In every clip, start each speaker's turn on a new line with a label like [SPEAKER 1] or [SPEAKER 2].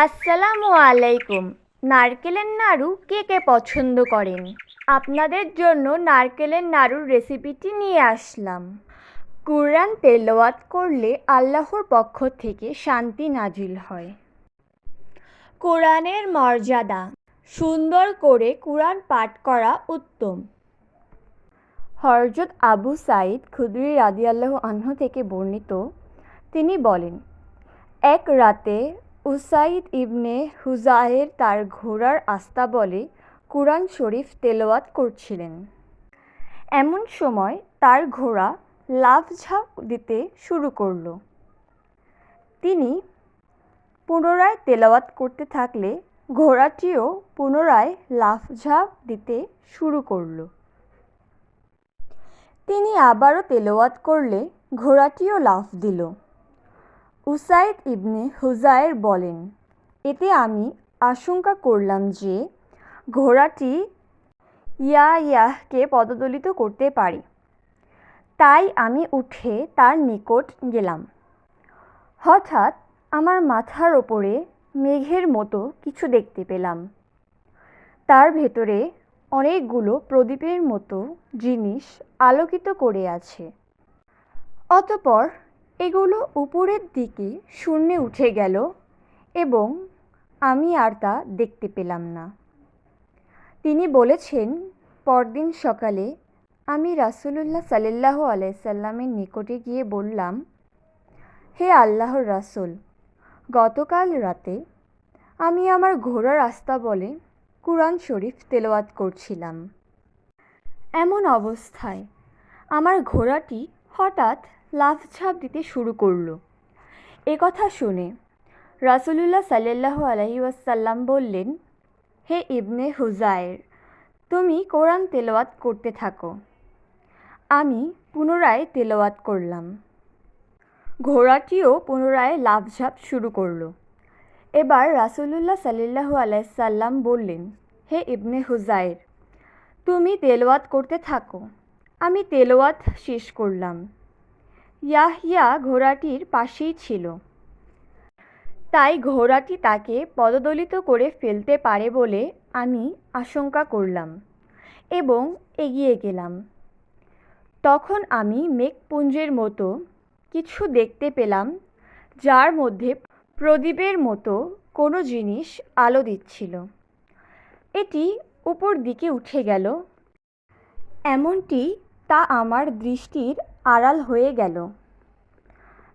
[SPEAKER 1] আসসালামু আলাইকুম। নারকেলের নাড়ু কে কে পছন্দ করেন? আপনাদের জন্য নারকেলের নাড়ুর রেসিপিটি নিয়ে আসলাম। কুরআন তেলাওয়াত করলে আল্লাহর পক্ষ থেকে শান্তি নাজিল হয়। কোরআনের মর্যাদা, সুন্দর করে কোরআন পাঠ করা উত্তম। হরজত আবু সাইদ খুদরি রাদিয়াল্লাহু আনহু থেকে বর্ণিত, তিনি বলেন, এক রাতে উসাইদ ইবনে হুজায়ের তার ঘোড়ার আস্তাবলে কুরআন শরীফ তেলাওয়াত করছিলেন। এমন সময় তার ঘোড়া লাফঝাঁপ দিতে শুরু করল। তিনি পুনরায় তেলাওয়াত করতে থাকলে ঘোড়াটিও পুনরায় লাফঝাঁপ দিতে শুরু করল। তিনি আবারও তেলাওয়াত করলে ঘোড়াটিও লাফ দিল। উসাইদ ইবনে হুজায়ের বলেন, এতে আমি আশঙ্কা করলাম যে ঘোড়াটি ইয়া ইয়াহকে পদদলিত করতে পারে। তাই আমি উঠে তার নিকট গেলাম। হঠাৎ আমার মাথার ওপরে মেঘের মতো কিছু দেখতে পেলাম। তার ভেতরে অনেকগুলো প্রদীপের মতো জিনিস আলোকিত করে আছে। অতপর এগুলো উপরের দিকে শূন্যে উঠে গেল এবং আমি আর তা দেখতে পেলাম না। তিনি বলেছেন, পরদিন সকালে আমি রাসুলুল্লাহ সাল্লাহ আলাইসাল্লামের নিকটে গিয়ে বললাম, হে আল্লাহর রাসুল, গতকাল রাতে আমি আমার ঘোড়ার রাস্তা বলে কুরআন শরীফ তেলাওয়াত করছিলাম। এমন অবস্থায় আমার ঘোড়াটি হঠাৎ লাফঝাঁপ দিতে শুরু করল। কথা শুনে রাসুলুল্লাহ সাল্লাহ আলহি ওয়াসাল্লাম বললেন, হে ইবনে হুজায়ের তুমি কোরআন তেলাওয়াত করতে থাকো। আমি পুনরায় তেলাওয়াত করলাম। ঘোড়াটিও পুনরায় লাফঝাঁপ শুরু করল। এবার রাসুলুল্লাহ সাল্লাহু আলাইসাল্লাম বললেন, হে ইবনে হুজায়ের তুমি তেলাওয়াত করতে থাকো। আমি তেলাওয়াত শেষ করলাম। ইয়াহিয়া ঘোড়াটির পাশেই ছিল। তাই ঘোড়াটি তাকে পদদলিত করে ফেলতে পারে বলে আমি আশঙ্কা করলাম এবং এগিয়ে গেলাম। তখন আমি মেঘপুঞ্জের মতো কিছু দেখতে পেলাম, যার মধ্যে প্রদীপের মতো কোনো জিনিস আলো দিচ্ছিল। এটি উপর দিকে উঠে গেল। এমনটি তা আমার দৃষ্টির আড়াল হয়ে গেল।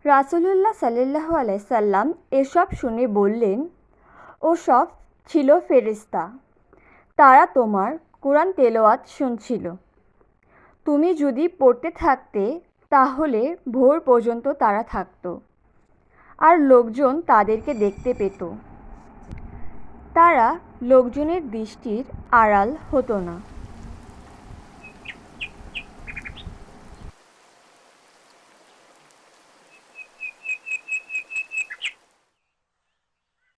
[SPEAKER 1] রাসুলুল্লাহ সাল্লাহ আলাইসাল্লাম এসব শুনে বললেন ওসব ছিল ফেরিস্তা তারা তোমার কোরআন তেলোয়াত শুনছিল। তুমি যদি পড়তে থাকতে, তাহলে ভোর পর্যন্ত তারা থাকতো। আর লোকজন তাদেরকে দেখতে পেত। তারা লোকজনের দৃষ্টির আড়াল হতো না।